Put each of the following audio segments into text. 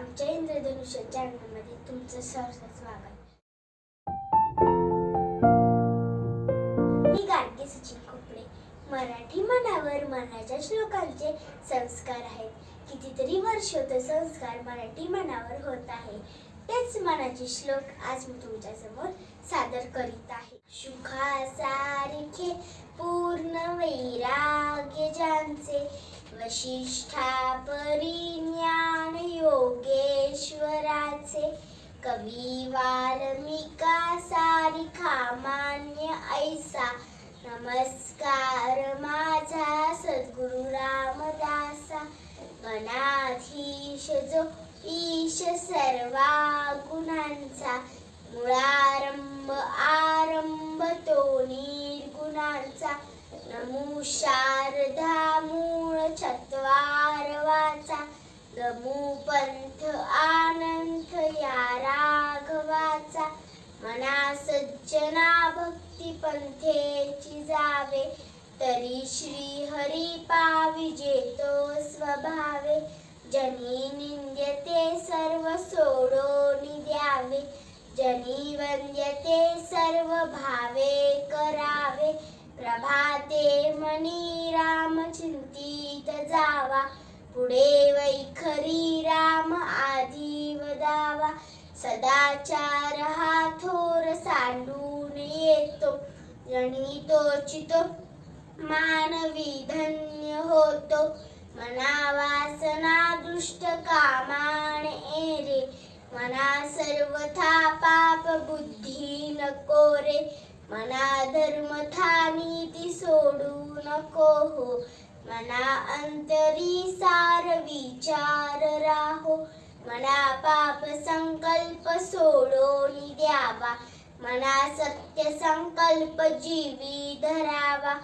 आमच्या इंद्रधनुष्य चॅनलमध्ये तुमचं सहर्ष स्वागत. मी गाडगे सचिन खोपडे मराठी मनावर मनाच्या श्लोकांचे संस्कार आहेत. कितीतरी वर्ष होते संस्कार मराठी मनावर होत आहे. तेच मनाचे श्लोक आज मी तुमच्यासमोर सादर करीत आहे. सुखासारखे पूर्ण वैराग्य ज्यांचे वशिष्ठा परिज्ञान योगेश्वराचे कवी वाल्मिका सारिखा मान्य ऐसा. नमस्कार माझा सद्गुरु रामदासा. गणाधीश जो ईश सर्वा गुणांचा मुळारंभ आरंभ तो निर्गुणांचा. नमू शारदा मूळ चत्वार वाचा गमू पंथ आनंद या राघवाचा मना सज्जना भक्ती पंथेची जावे. तरी श्री हरी पावी जेतो स्वभावे जनी निंद्यते सर्व सोडोनी द्यावे. जनी वंद्यते सर्व भावे करावे. प्रभाते मनी राम चिंतित जावा. पुढे वैखरी राम आधी वदावा सदाचार हा थोर सांडून येतो. जणी तोचितो मानवी धन्य होतो. मना वासना दुष्ट कामान एरे. मना सर्वथा पाप बुद्धी नको रे. मना धर्मथा नीती सोडू नको हो. मना अंतरी सार विचार राहो मना पाप संकल्प सोडोनी द्यावा मना सत्य संकल्प जीवी धरावा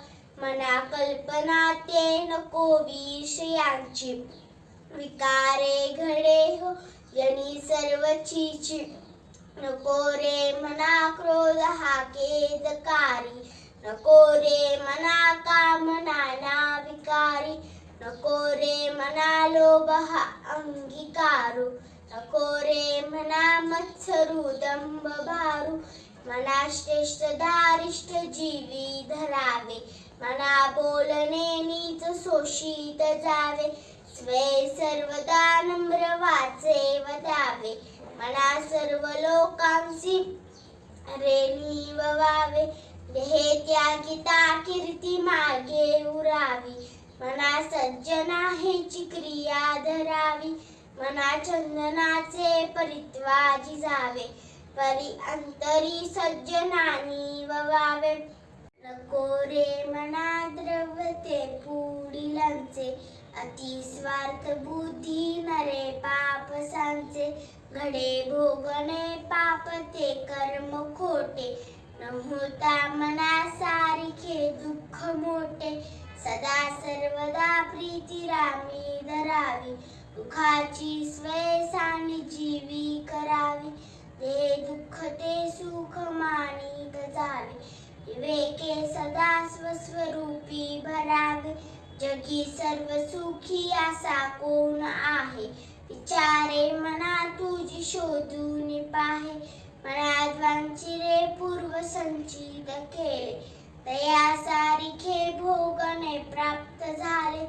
मना कल्पना ते नको विषयांची विकारे घडे हो जनी सर्व नको रे मना क्रोध हा केदकारी नको रे मना कामना नको रे मना लोभ हा अंगीकारू। नको रे मना मत्सरू दंभ भारू मना श्रेष्ठ दारिष्ठ जीवी धरावे। मना बोलणे नीच शोषित जावे। स्वे सर्वदा नम्र वाचे वदावे। मना सर्व लोकांशी रेणी ववावे देहे त्यागिता कीर्ती मागे उरावी। मना सज्जना क्रिया धरावी. मना चंदनाचे परित्वाजी जावे. परी अंतरी सज्जनानी ववावे. नको रे मना द्रवते पुढीलांचे. अति स्वार्थ बुद्धी नरे पाप सांचे. घडे भोगणे पाप ते कर्म खोटे. न होता मना सारखे दुःख मोठे. सदा सर्वदा प्रीती रामी धरावी. दुःखाची स्वय सानी जीवी करावी. ते दुःख ते सुख मानी गजावी विवेके सदा स्वस्वरूपी भरावे. जगी सर्व सुखी असा कोण आहे? विचारे मना तुझी शोधून पाहे मनाद्वांची रे पूर्व संचित केले. तया सारिखे भोगणे प्राप्त झाले.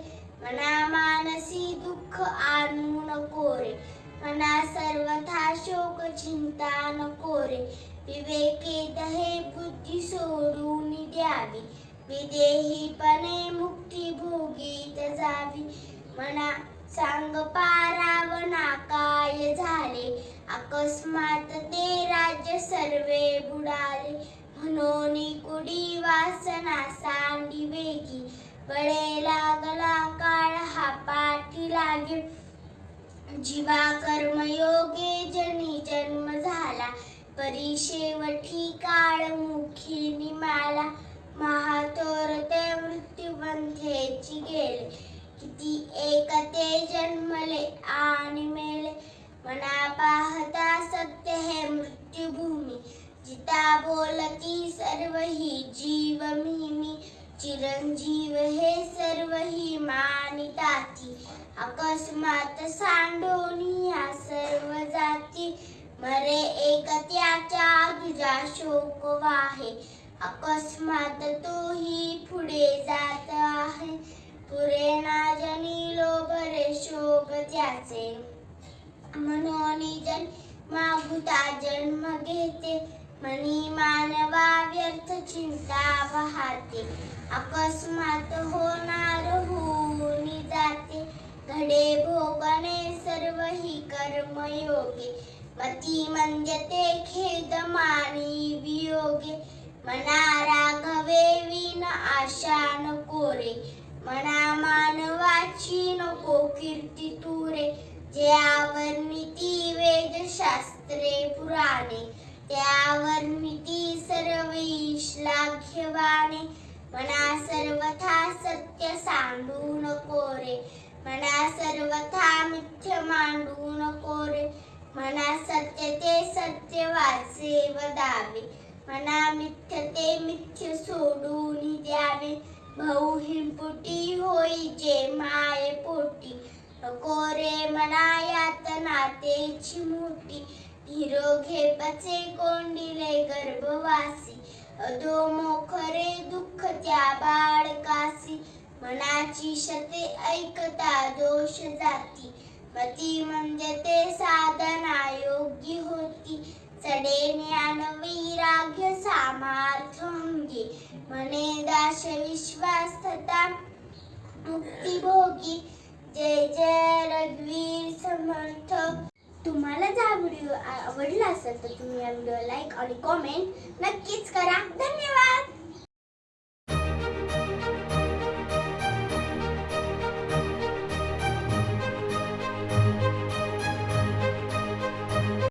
मना मानसी दुःख आणू नको रे. मना सर्वथा शोक चिंता नको रे. विवेके दहे बुद्धी सोडून द्यावी. विदेहीपणे मुक्ती भोगीत जावी. मना सांग पारावना काय झाले. अकस्मात ते राज्य सर्वे बुडाले. म्हणून कुडी वासना सांडी वेगी बळे लागला काळ हा पाठी लागे जीवा कर्मयोगे जनी जन्म झाला परी शेवटी काळ मुखी निमाला महातोर ते मृत्यूबंधेची गेले किती एक ते जन्मले आणि मेले मना पाहता सत्य हे मृत्यूभू जिता बोलती सर्व ही जीव मी मी चिरंजीव हे सर्व ही मानिताती. अकस्मात सांडोनी या सर्व जाती मरे एक त्याच्या तुझा शोक वाहे. अकस्मात तोही पुढे जात आहे पुरे ना जनी लोभरे शोक त्याचे. म्हणून जन मागुता जन्म घेते मनी मानवा व्यर्थ चिंता वाहते अकस्मात होणार होऊन जाते घडे भोगणे सर्व ही कर्मयोगे। मती मंद्यते खेद मानी वियोगे। मना राघवे विन आशा नको रे मना मानवाची नको कीर्ती तुरे। जे आवर्णिती वेद शास्त्रे पुराणे। त्यावर मिती सर्व घेवाने मना सर्वथा सत्य सांडू नको रे. मना सर्वथा मिथ्य मांडू नको रे. मना सत्य ते सत्य वाचे वदावे मना मिथ्य ते मिथ्य सोडून द्यावे. भाऊ हिंपुटी होई जे माये पोटी. नको रे मना यातना तेची मोठी. निरोगे पचे कोंडिले गर्भवासी अधो मोखरे दुःख त्या बाळकासी. मनाची शते ऐकता दोष जाती. मती म्हणजे ते साधना योग्य होती. चढे ज्ञान वैराग्य सामार्थ अंगी. मने दाश विश्वास तथा मुक्तिभोगी. जय जय रघुवीर समर्थ. तुम्हाला जर हा व्हिडिओ आवडला असेल तर तुम्ही या व्हिडिओ लाईक आणि कॉमेंट नक्कीच करा. धन्यवाद!